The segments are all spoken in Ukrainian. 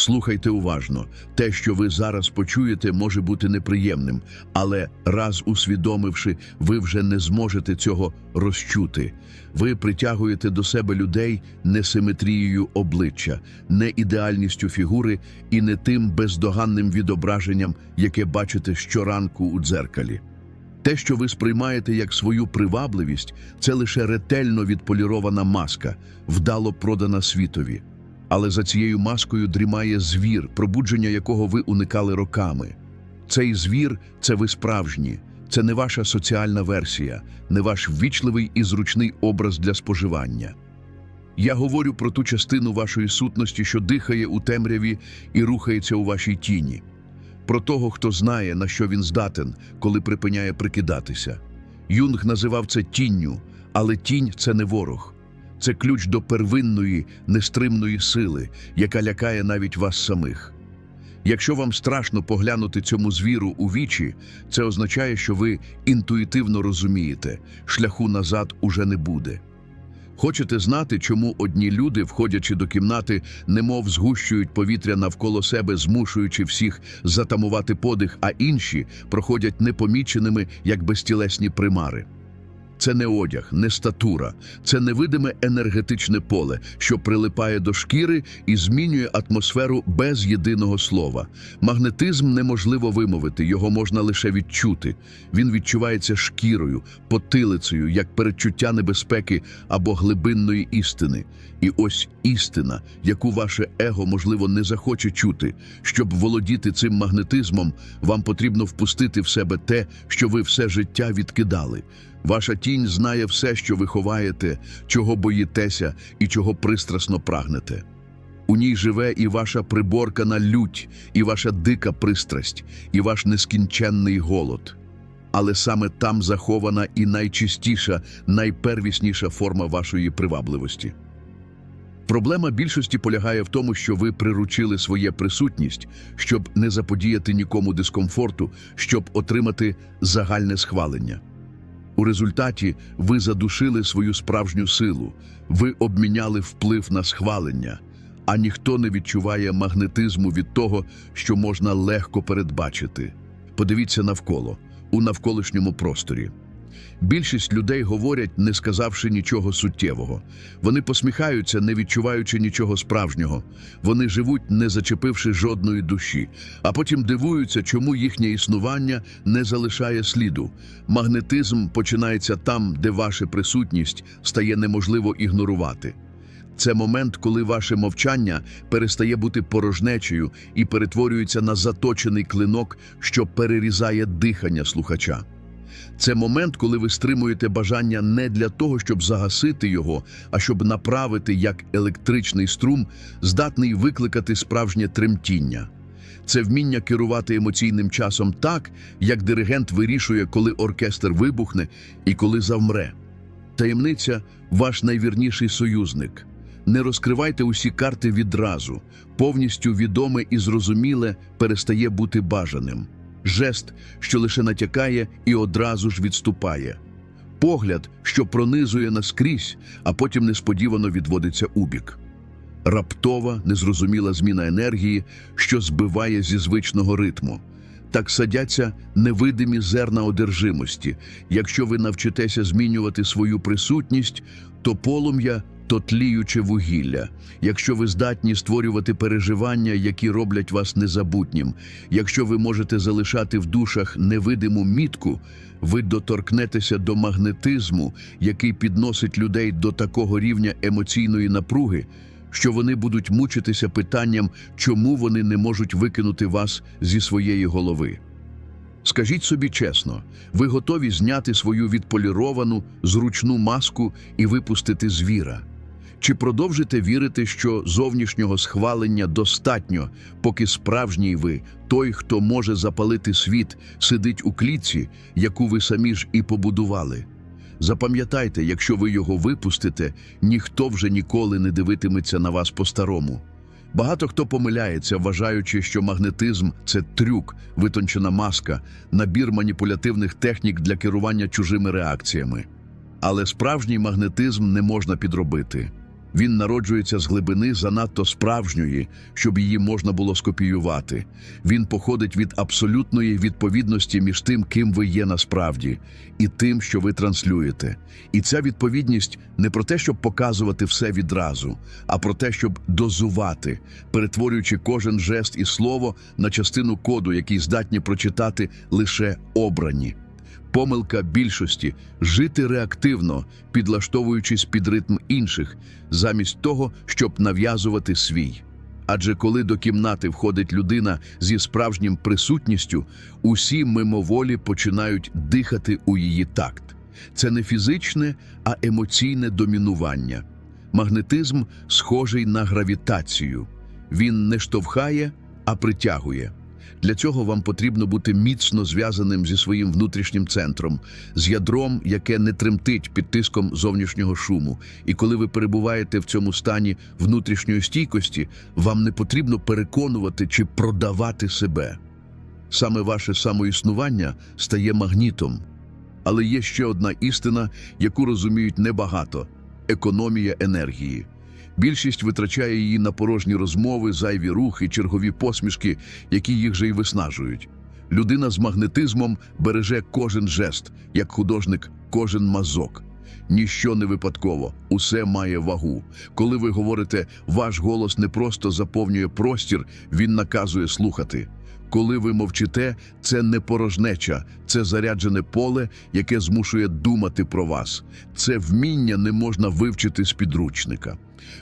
Слухайте уважно. Те, що ви зараз почуєте, може бути неприємним, але раз усвідомивши, ви вже не зможете цього розчути. Ви притягуєте до себе людей не симетрією обличчя, не ідеальністю фігури і не тим бездоганним відображенням, яке бачите щоранку у дзеркалі. Те, що ви сприймаєте як свою привабливість, це лише ретельно відполірована маска, вдало продана світові. Але за цією маскою дрімає звір, пробудження якого ви уникали роками. Цей звір це ви справжні, це не ваша соціальна версія, не ваш ввічливий і зручний образ для споживання. Я говорю про ту частину вашої сутності, що дихає у темряві і рухається у вашій тіні, про того, хто знає, на що він здатен, коли припиняє прикидатися. Юнг називав це тінню, але тінь це не ворог. Це ключ до первинної, нестримної сили, яка лякає навіть вас самих. Якщо вам страшно поглянути цьому звіру у вічі, це означає, що ви інтуїтивно розумієте, шляху назад уже не буде. Хочете знати, чому одні люди, входячи до кімнати, немов згущують повітря навколо себе, змушуючи всіх затамувати подих, а інші проходять непоміченими, як безтілесні примари? Це не одяг, не статура, це невидиме енергетичне поле, що прилипає до шкіри і змінює атмосферу без єдиного слова. Магнетизм неможливо вимовити, його можна лише відчути. Він відчувається шкірою, потилицею, як передчуття небезпеки або глибинної істини. І ось істина, яку ваше его, можливо, не захоче чути. Щоб володіти цим магнетизмом, вам потрібно впустити в себе те, що ви все життя відкидали. Ваша тінь знає все, що ви ховаєте, чого боїтеся і чого пристрасно прагнете. У ній живе і ваша приборкана лють, і ваша дика пристрасть, і ваш нескінченний голод. Але саме там захована і найчистіша, найпервісніша форма вашої привабливості. Проблема більшості полягає в тому, що ви приручили своє присутність, щоб не заподіяти нікому дискомфорту, щоб отримати загальне схвалення. У результаті ви задушили свою справжню силу, ви обміняли вплив на схвалення, а ніхто не відчуває магнетизму від того, що можна легко передбачити. Подивіться навколо, у навколишньому просторі. Більшість людей говорять, не сказавши нічого суттєвого. Вони посміхаються, не відчуваючи нічого справжнього. Вони живуть, не зачепивши жодної душі, а потім дивуються, чому їхнє існування не залишає сліду. Магнетизм починається там, де ваша присутність стає неможливо ігнорувати. Це момент, коли ваше мовчання перестає бути порожнечею і перетворюється на заточений клинок, що перерізає дихання слухача. Це момент, коли ви стримуєте бажання не для того, щоб загасити його, а щоб направити як електричний струм, здатний викликати справжнє тремтіння. Це вміння керувати емоційним часом так, як диригент вирішує, коли оркестр вибухне і коли завмре. Таємниця ваш найвірніший союзник. Не розкривайте усі карти відразу. Повністю відоме і зрозуміле перестає бути бажаним. Жест, що лише натякає і одразу ж відступає. Погляд, що пронизує наскрізь, а потім несподівано відводиться убік. Раптова, незрозуміла зміна енергії, що збиває зі звичного ритму. Так садяться невидимі зерна одержимості. Якщо ви навчитеся змінювати свою присутність, то полум'я то тліюче вугілля. Якщо ви здатні створювати переживання, які роблять вас незабутнім, якщо ви можете залишати в душах невидиму мітку, ви доторкнетеся до магнетизму, який підносить людей до такого рівня емоційної напруги, що вони будуть мучитися питанням, чому вони не можуть викинути вас зі своєї голови. Скажіть собі чесно, ви готові зняти свою відполіровану, зручну маску і випустити звіра? Чи продовжите вірити, що зовнішнього схвалення достатньо, поки справжній ви, той, хто може запалити світ, сидить у клітці, яку ви самі ж і побудували? Запам'ятайте, якщо ви його випустите, ніхто вже ніколи не дивитиметься на вас по-старому. Багато хто помиляється, вважаючи, що магнетизм це трюк, витончена маска, набір маніпулятивних технік для керування чужими реакціями. Але справжній магнетизм не можна підробити. Він народжується з глибини занадто справжньої, щоб її можна було скопіювати. Він походить від абсолютної відповідності між тим, ким ви є насправді, і тим, що ви транслюєте. І ця відповідність не про те, щоб показувати все відразу, а про те, щоб дозувати, перетворюючи кожен жест і слово на частину коду, який здатні прочитати лише обрані. Помилка більшості жити реактивно, підлаштовуючись під ритм інших, замість того, щоб нав'язувати свій. Адже коли до кімнати входить людина зі справжнім присутністю, усі мимоволі починають дихати у її такт. Це не фізичне, а емоційне домінування. Магнетизм схожий на гравітацію. Він не штовхає, а притягує. Для цього вам потрібно бути міцно зв'язаним зі своїм внутрішнім центром, з ядром, яке не тремтить під тиском зовнішнього шуму. І коли ви перебуваєте в цьому стані внутрішньої стійкості, вам не потрібно переконувати чи продавати себе. Саме ваше самоіснування стає магнітом. Але є ще одна істина, яку розуміють небагато економія енергії. Більшість витрачає її на порожні розмови, зайві рухи, чергові посмішки, які їх же й виснажують. Людина з магнетизмом береже кожен жест, як художник, кожен мазок. Ніщо не випадково, усе має вагу. Коли ви говорите, ваш голос не просто заповнює простір, він наказує слухати. Коли ви мовчите, це не порожнеча, це заряджене поле, яке змушує думати про вас. Це вміння не можна вивчити з підручника.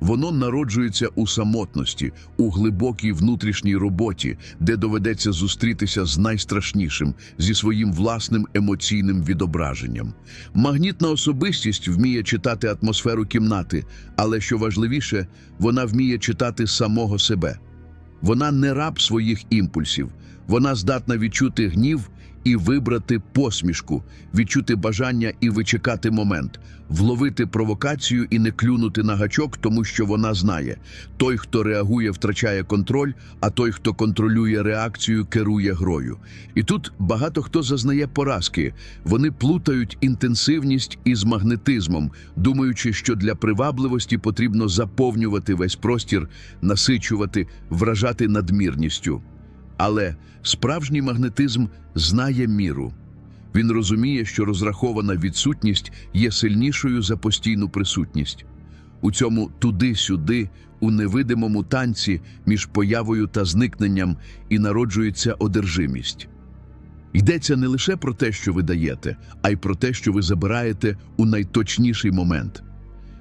Воно народжується у самотності, у глибокій внутрішній роботі, де доведеться зустрітися з найстрашнішим, зі своїм власним емоційним відображенням. Магнітна особистість вміє читати атмосферу кімнати, але що важливіше, вона вміє читати самого себе. Вона не раб своїх імпульсів, вона здатна відчути гнів і вибрати посмішку, відчути бажання і вичекати момент, вловити провокацію і не клюнути на гачок, тому що вона знає: той, хто реагує, втрачає контроль, а той, хто контролює реакцію, керує грою. І тут багато хто зазнає поразки. Вони плутають інтенсивність із магнетизмом, думаючи, що для привабливості потрібно заповнювати весь простір, насичувати, вражати надмірністю. Але справжній магнетизм знає міру. Він розуміє, що розрахована відсутність є сильнішою за постійну присутність. У цьому туди-сюди, у невидимому танці між появою та зникненням і народжується одержимість. Йдеться не лише про те, що ви даєте, а й про те, що ви забираєте у найточніший момент.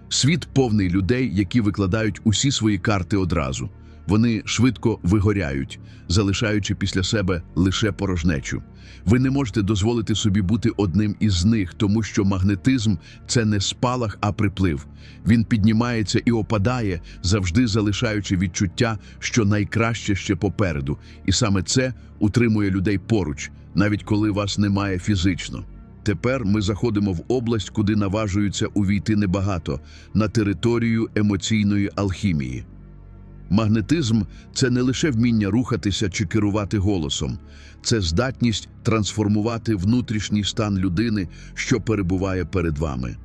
Світ повний людей, які викладають усі свої карти одразу. Вони швидко вигоряють, залишаючи після себе лише порожнечу. Ви не можете дозволити собі бути одним із них, тому що магнетизм це не спалах, а приплив. Він піднімається і опадає, завжди залишаючи відчуття, що найкраще ще попереду. І саме це утримує людей поруч, навіть коли вас немає фізично. Тепер ми заходимо в область, куди наважуються увійти небагато на територію емоційної алхімії. Магнетизм це не лише вміння рухатися чи керувати голосом, це здатність трансформувати внутрішній стан людини, що перебуває перед вами.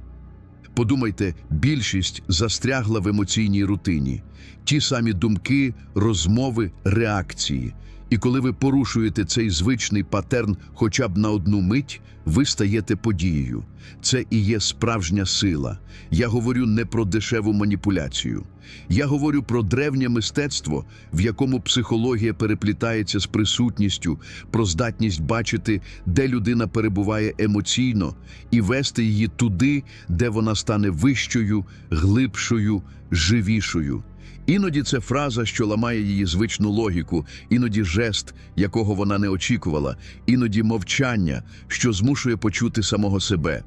Подумайте, більшість застрягла в емоційній рутині, ті самі думки, розмови, реакції. І коли ви порушуєте цей звичний патерн хоча б на одну мить, ви стаєте подією. Це і є справжня сила. Я говорю не про дешеву маніпуляцію. Я говорю про древнє мистецтво, в якому психологія переплітається з присутністю, про здатність бачити, де людина перебуває емоційно, і вести її туди, де вона стане вищою, глибшою, живішою. Іноді це фраза, що ламає її звичну логіку, іноді жест, якого вона не очікувала, іноді мовчання, що змушує почути самого себе.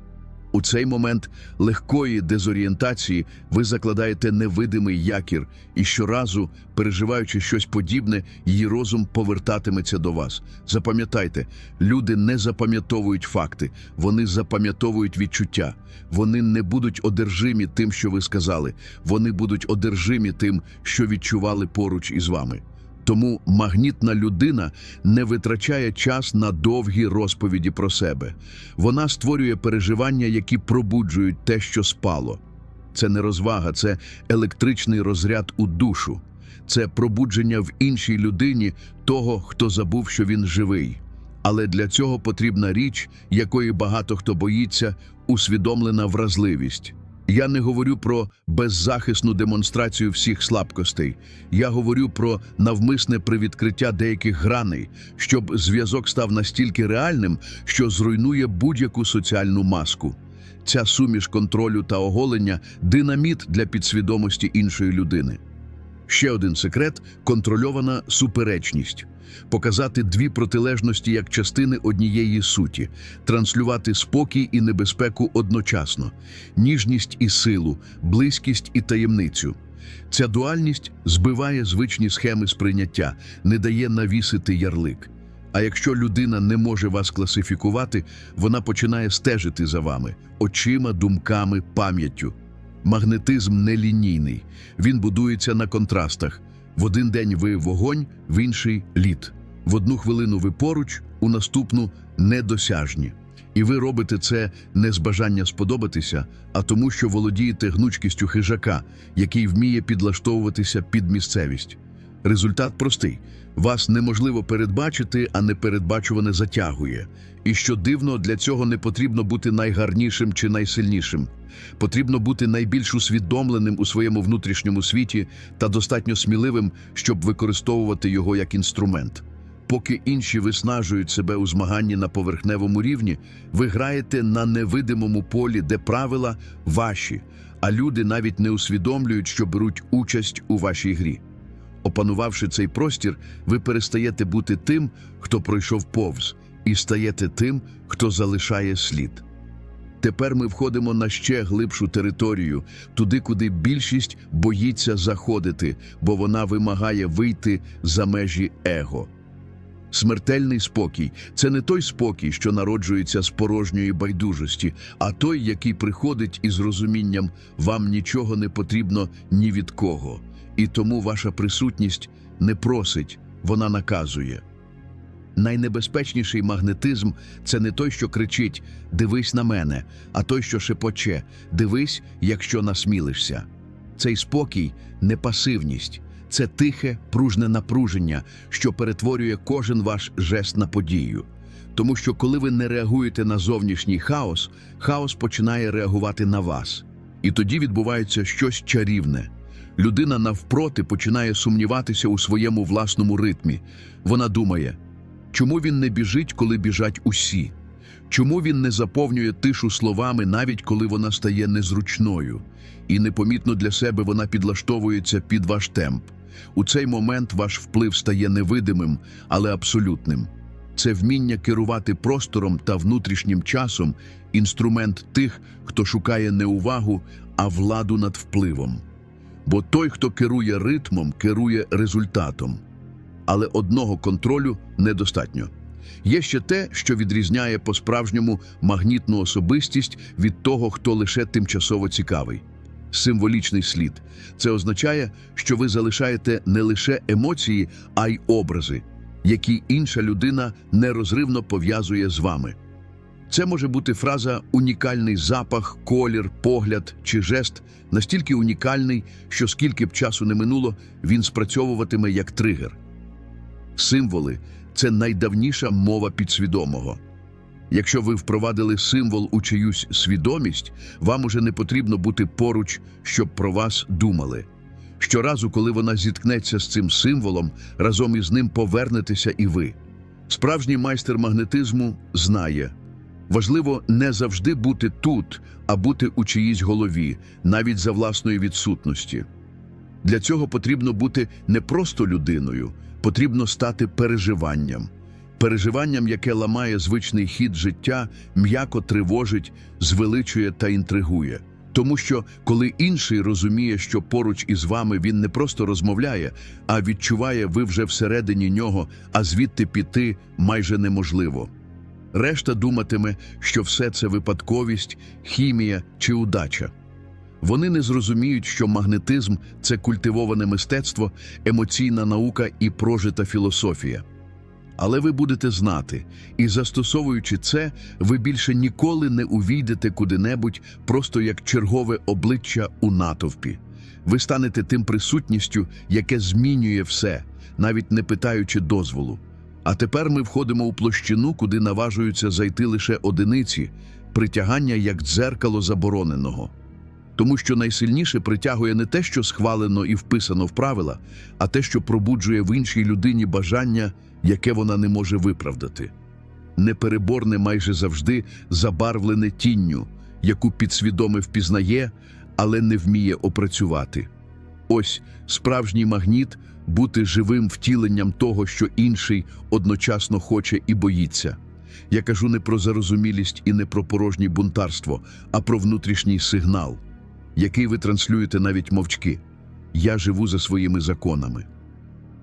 У цей момент легкої дезорієнтації ви закладаєте невидимий якір, і щоразу, переживаючи щось подібне, її розум повертатиметься до вас. Запам'ятайте, люди не запам'ятовують факти, вони запам'ятовують відчуття. Вони не будуть одержимі тим, що ви сказали, вони будуть одержимі тим, що відчували поруч із вами. Тому магнітна людина не витрачає час на довгі розповіді про себе. Вона створює переживання, які пробуджують те, що спало. це не розвага, це електричний розряд у душу, це пробудження в іншій людині того, хто забув, що він живий. Але для цього потрібна річ, якої багато хто боїться, усвідомлена вразливість. Я не говорю про беззахисну демонстрацію всіх слабкостей. Я говорю про навмисне привідкриття деяких граней, щоб зв'язок став настільки реальним, що зруйнує будь-яку соціальну маску. Ця суміш контролю та оголення динаміт для підсвідомості іншої людини. Ще один секрет контрольована суперечність. Показати дві протилежності як частини однієї суті, транслювати спокій і небезпеку одночасно, ніжність і силу, близькість і таємницю. Ця дуальність збиває звичні схеми сприйняття, не дає навісити ярлик. А якщо людина не може вас класифікувати, вона починає стежити за вами очима, думками, пам'яттю. Магнетизм нелінійний. Він будується на контрастах. В один день ви вогонь, в інший лід. В одну хвилину ви поруч, у наступну недосяжні. І ви робите це не з бажання сподобатися, а тому, що володієте гнучкістю хижака, який вміє підлаштовуватися під місцевість. Результат простий: вас неможливо передбачити, а непередбачуване затягує. І що дивно, для цього не потрібно бути найгарнішим чи найсильнішим. Потрібно бути найбільш усвідомленим у своєму внутрішньому світі та достатньо сміливим, щоб використовувати його як інструмент. Поки інші виснажують себе у змаганні на поверхневому рівні, ви граєте на невидимому полі, де правила ваші, а люди навіть не усвідомлюють, що беруть участь у вашій грі. Опанувавши цей простір, ви перестаєте бути тим, хто пройшов повз, і стаєте тим, хто залишає слід. Тепер ми входимо на ще глибшу територію, туди, куди більшість боїться заходити, бо вона вимагає вийти за межі его. Смертельний спокій це не той спокій, що народжується з порожньої байдужості, а той, який приходить із розумінням вам нічого не потрібно ні від кого, і тому ваша присутність не просить, вона наказує. Найнебезпечніший магнетизм це не той, що кричить Дивись на мене, а той, що шепоче Дивись, якщо насмілишся. Цей спокій не пасивність, це тихе, пружне напруження, що перетворює кожен ваш жест на подію. Тому що коли ви не реагуєте на зовнішній хаос, хаос починає реагувати на вас. І тоді відбувається щось чарівне. Людина навпроти починає сумніватися у своєму власному ритмі. Вона думає, чому він не біжить, коли біжать усі? Чому він не заповнює тишу словами, навіть коли вона стає незручною? І непомітно для себе вона підлаштовується під ваш темп. У цей момент ваш вплив стає невидимим, але абсолютним. Це вміння керувати простором та внутрішнім часом інструмент тих, хто шукає не увагу, а владу над впливом. Бо той, хто керує ритмом, керує результатом. Але одного контролю недостатньо. Є ще те, що відрізняє по-справжньому магнітну особистість від того, хто лише тимчасово цікавий. Символічний слід. Це означає, що ви залишаєте не лише емоції, а й образи, які інша людина нерозривно пов'язує з вами. Це може бути фраза унікальний запах, колір, погляд чи жест настільки унікальний, що скільки б часу не минуло, він спрацьовуватиме як тригер. Символи це найдавніша мова підсвідомого. Якщо ви впровадили символ у чиюсь свідомість, вам уже не потрібно бути поруч, щоб про вас думали. Щоразу, коли вона зіткнеться з цим символом, разом із ним повернетеся і ви. Справжній майстер магнетизму знає. Важливо не завжди бути тут, а бути у чиїсь голові, навіть за власної відсутності. Для цього потрібно бути не просто людиною, потрібно стати переживанням. Переживанням, яке ламає звичний хід життя, м'яко тривожить, звеличує та інтригує. Тому що, коли інший розуміє, що поруч із вами він не просто розмовляє, а відчуває ви вже всередині нього, а звідти піти майже неможливо. Решта думатиме, що все це випадковість, хімія чи удача. Вони не зрозуміють, що магнетизм це культивоване мистецтво, емоційна наука і прожита філософія. Але ви будете знати, і застосовуючи це, ви більше ніколи не увійдете куди-небудь просто як чергове обличчя у натовпі. Ви станете тим присутністю, яке змінює все, навіть не питаючи дозволу. А тепер ми входимо у площину, куди наважуються зайти лише одиниці, притягання як дзеркало забороненого. Тому що найсильніше притягує не те, що схвалено і вписано в правила, а те, що пробуджує в іншій людині бажання, яке вона не може виправдати. Непереборне майже завжди забарвлене тінню, яку підсвідоме впізнає, але не вміє опрацювати. Ось справжній магніт бути живим втіленням того, що інший одночасно хоче і боїться. Я кажу не про зарозумілість і не про порожнє бунтарство, а про внутрішній сигнал, який ви транслюєте навіть мовчки. Я живу за своїми законами.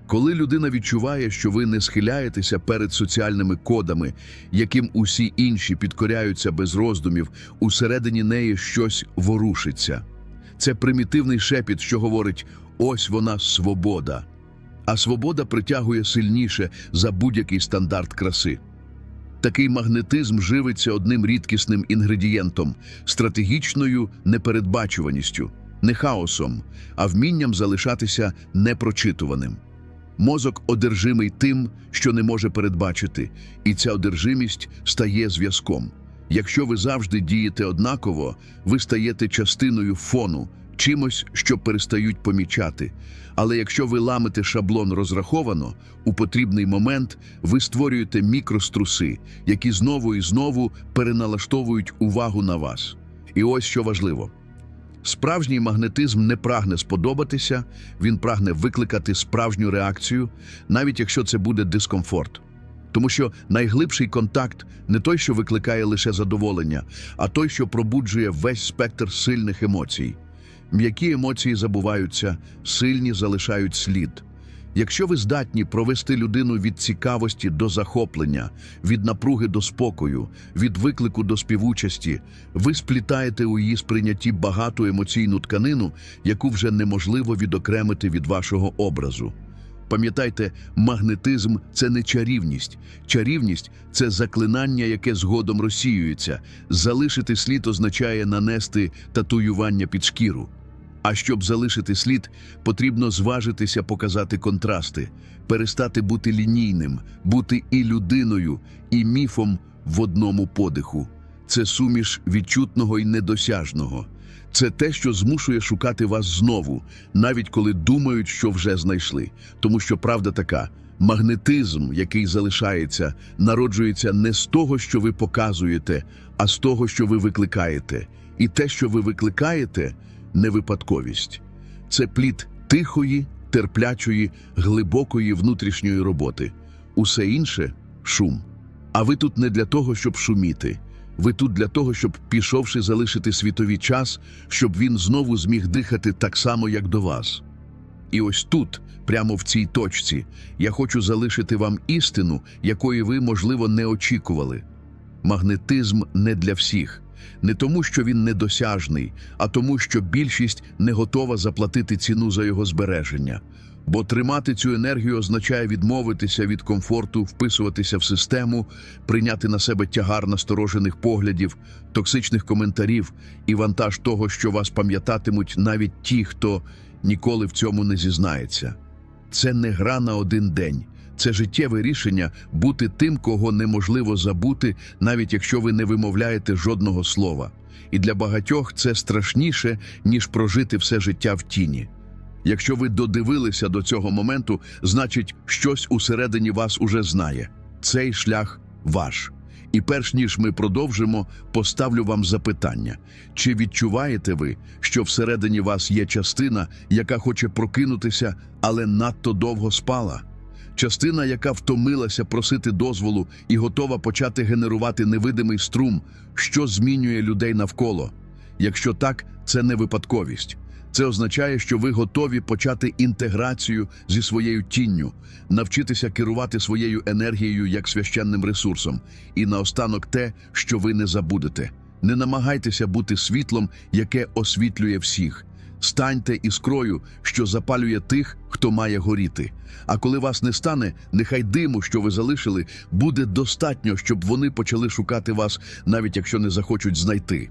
Коли людина відчуває, що ви не схиляєтеся перед соціальними кодами, яким усі інші підкоряються без роздумів, усередині неї щось ворушиться. Це примітивний шепіт, що говорить: ось вона свобода. А свобода притягує сильніше за будь-який стандарт краси. Такий магнетизм живиться одним рідкісним інгредієнтом стратегічною непередбачуваністю, не хаосом, а вмінням залишатися непрочитуваним. Мозок одержимий тим, що не може передбачити, і ця одержимість стає зв'язком. Якщо ви завжди дієте однаково, ви стаєте частиною фону, чимось, що перестають помічати. Але якщо ви ламите шаблон розраховано, у потрібний момент ви створюєте мікроструси, які знову і знову переналаштовують увагу на вас. І ось що важливо. Справжній магнетизм не прагне сподобатися, він прагне викликати справжню реакцію, навіть якщо це буде дискомфорт. Тому що найглибший контакт не той, що викликає лише задоволення, а той, що пробуджує весь спектр сильних емоцій. М'які емоції забуваються, сильні залишають слід. Якщо ви здатні провести людину від цікавості до захоплення, від напруги до спокою, від виклику до співучасті, ви сплітаєте у її сприйнятті багату емоційну тканину, яку вже неможливо відокремити від вашого образу. Пам'ятайте, магнетизм це не чарівність. Чарівність це заклинання, яке згодом розсіюється. Залишити слід означає нанести татуювання під шкіру. А щоб залишити слід, потрібно зважитися показати контрасти, перестати бути лінійним, бути і людиною, і міфом в одному подиху. Це суміш відчутного і недосяжного. Це те, що змушує шукати вас знову, навіть коли думають, що вже знайшли. Тому що правда така: магнетизм, який залишається, народжується не з того, що ви показуєте, а з того, що ви викликаєте. І те, що ви викликаєте, не випадковість. Це плід тихої, терплячої, глибокої внутрішньої роботи. Усе інше шум. А ви тут не для того, щоб шуміти. Ви тут для того, щоб, пішовши, залишити світові час, щоб він знову зміг дихати так само, як до вас. І ось тут, прямо в цій точці, я хочу залишити вам істину, якої ви, можливо, не очікували. Магнетизм не для всіх. Не тому, що він недосяжний, а тому, що більшість не готова заплатити ціну за його збереження. Бо тримати цю енергію означає відмовитися від комфорту, вписуватися в систему, прийняти на себе тягар насторожених поглядів, токсичних коментарів і вантаж того, що вас пам'ятатимуть навіть ті, хто ніколи в цьому не зізнається. Це не гра на один день. Це життєве рішення бути тим, кого неможливо забути, навіть якщо ви не вимовляєте жодного слова. І для багатьох це страшніше, ніж прожити все життя в тіні. Якщо ви додивилися до цього моменту, значить, щось усередині вас уже знає. Цей шлях ваш. І перш ніж ми продовжимо, поставлю вам запитання: чи відчуваєте ви, що всередині вас є частина, яка хоче прокинутися, але надто довго спала? Частина, яка втомилася просити дозволу і готова почати генерувати невидимий струм, що змінює людей навколо. Якщо так, це не випадковість. Це означає, що ви готові почати інтеграцію зі своєю тінню, навчитися керувати своєю енергією як священним ресурсом. І наостанок те, що ви не забудете. Не намагайтеся бути світлом, яке освітлює всіх. Станьте іскрою, що запалює тих, хто має горіти. А коли вас не стане, нехай диму, що ви залишили, буде достатньо, щоб вони почали шукати вас, навіть якщо не захочуть знайти.